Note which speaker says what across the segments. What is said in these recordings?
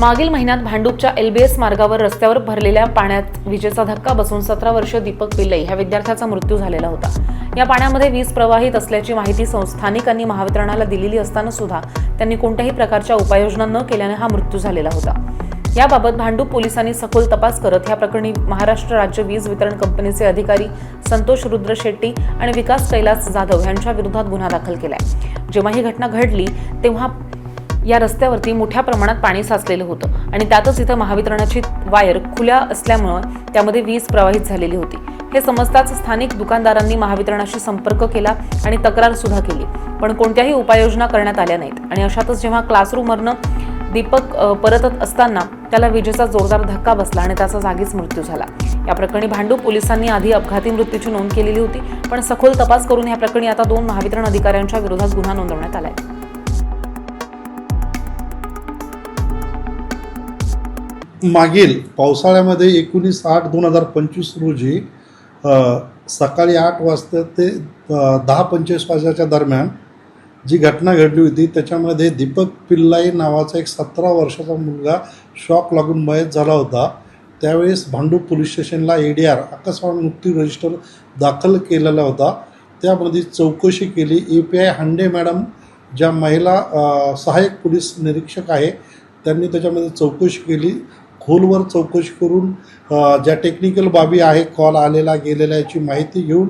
Speaker 1: मागील महिन्यात भांडूपच्या एलबीएस मार्गावर रस्त्यावर भरलेल्या पाण्यात विजेचा धक्का बसून सतरा वर्षीय दीपक पिल्लई ह्या विद्यार्थ्याचा मृत्यू झालेला होता. या पाण्यामध्ये वीज प्रवाहित असल्याची माहिती सं- स्थानिकांनी महावितरणाला दिलेली असताना सुद्धा त्यांनी कोणत्याही प्रकारच्या उपाययोजना न केल्याने हा मृत्यू झालेला होता. याबाबत भांडूप पोलिसांनी सखोल तपास करत या प्रकरणी महाराष्ट्र राज्य वीज वितरण कंपनीचे अधिकारी संतोष रुद्र शेट्टी आणि विकास कैलास जाधव यांच्या विरोधात गुन्हा दाखल केलाय. जेव्हा ही घटना घडली तेव्हा या रस्त्यावरती मोठ्या प्रमाणात पाणी साचलेलं होतं. आणि त्यातच इथं महावितरणाची वायर खुल्या असल्यामुळं त्यामध्ये वीज प्रवाहित झालेली होती. हे समजताच स्थानिक दुकानदारांनी महावितरणाशी संपर्क केला आणि तक्रार सुद्धा केली. पण कोणत्याही उपाययोजना करण्यात आल्या नाहीत. आणि अशातच जेव्हा क्लासरूमवरनं दीपक परतत असताना त्याला विजेचा जोरदार धक्का बसला आणि त्याचा जागीच मृत्यू झाला. या प्रकरणी भांडूप पोलिसांनी आधी अपघाती मृत्यूची नोंद केलेली होती. पण सखोल तपास करून या प्रकरणी आता दोन महावितरण अधिकाऱ्यांच्या विरोधात गुन्हा नोंदवण्यात आलाय.
Speaker 2: मागील पावसाळ्यामध्ये एकोणीस आठ दोन हजार पंचवीस रोजी सकाळी आठ वाजता ते दहा पंचवीस वाजताच्या दरम्यान जी घटना घडली होती त्याच्यामध्ये दीपक पिल्लाई नावाचा एक सतरा वर्षाचा मुलगा शॉक लागून मयत झाला होता. त्यावेळेस भांडूप पोलीस स्टेशनला ए डी आर अकस्मात मृत्यू रजिस्टर दाखल केलेला होता. त्यामध्ये चौकशी केली. A P I Hande madam ज्या महिला सहाय्यक पोलीस निरीक्षक आहे त्यांनी त्याच्यामध्ये चौकशी केली. खोलवर चौकशी करून ज्या टेक्निकल बाबी आहे कॉल आलेला गेलेला याची माहिती घेऊन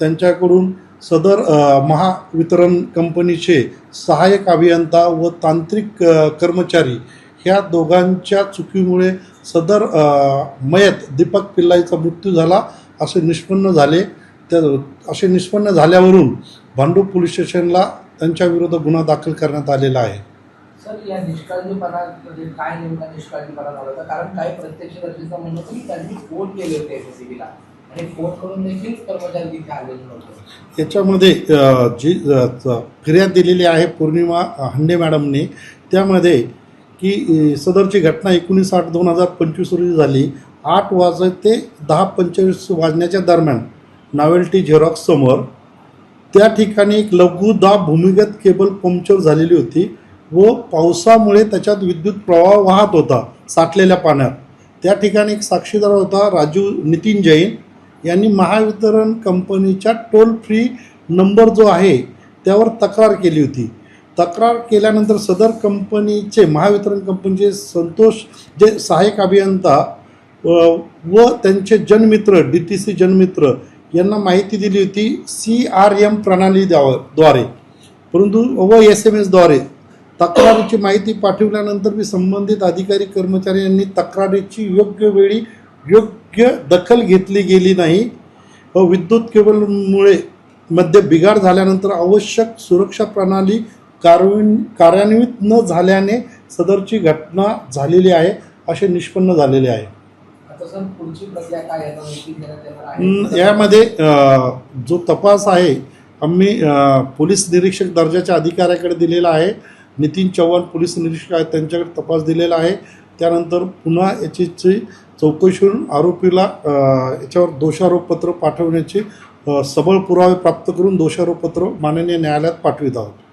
Speaker 2: त्यांच्याकडून सदर महावितरण कंपनीचे सहाय्यक अभियंता व तांत्रिक कर्मचारी ह्या दोघांच्या चुकीमुळे सदर मयत दीपक पिल्लाईचा मृत्यू झाला असे निष्पन्न झाले. त्या असे निष्पन्न झाल्यावरून भांडूप पोलीस स्टेशनला त्यांच्या गुन्हा दाखल करण्यात आलेला आहे.
Speaker 3: सर या निष्काळजीपणामध्ये काय नेमका निष्काळजीपणा झाला होता? कारण काही प्रत्यक्ष दर्शनचा म्हणलं की त्यांनी फोन केले होते एसएससीबीला आणि फोन करून देखील कर्मचारी तिथे आलेले नव्हते.
Speaker 2: याच्यामध्ये जी फिर्याद दिलेली आहे पौर्णिमा हंडे मॅडमने त्यामध्ये की सदरची घटना एकोणीस आठ दोन हजार पंचवीस रोजी झाली. आठ वाजत ते दहा पंचवीस वाजण्याच्या दरम्यान नॉवेल्टी झेरॉक्स समोर त्या ठिकाणी एक लघुदाब भूमिगत केबल पंक्चर झालेली होती. व पावसामुळे त्याच्यात विद्युत प्रवाह वाहत होता साठलेल्या पाण्यात. त्या ठिकाणी एक साक्षीदार होता राजू नितीन जैन. यांनी महावितरण कंपनीच्या टोल फ्री नंबर जो आहे त्यावर तक्रार केली होती. तक्रार केल्यानंतर सदर कंपनीचे महावितरण कंपनीचे संतोष जे सहाय्यक अभियंता व त्यांचे जनमित्र डी टी सी जनमित्र यांना माहिती दिली होती सी आर एम प्रणाली द्वारे परंतु व एस एम एसद्वारे तक्रारीची माहिती पाठवल्यानंतर मी संबंधित अधिकारी कर्मचारी यांनी तक्रारीची योग्य वेळी योग्य दखल घेतली गेली नाही. व विद्युत केबलमुळे मध्ये बिघाड झाल्यानंतर आवश्यक सुरक्षा प्रणाली कार्यान्वि कार्यान्वित न झाल्याने सदरची घटना झालेली आहे असे निष्पन्न झालेले आहे. यामध्ये जो तपास आहे आम्ही पोलीस निरीक्षक दर्जाच्या अधिकाऱ्याकडे दिलेला आहे. नितीन चव्हाण पोलीस निरीक्षक आहेत त्यांच्याकडे तपास दिलेला आहे. त्यानंतर पुन्हा याची चौकशी करून आरोपीला याच्यावर दोषारोपपत्र पाठवण्याचे सबळ पुरावे प्राप्त करून दोषारोपपत्र माननीय न्यायालयात पाठवित आहोत.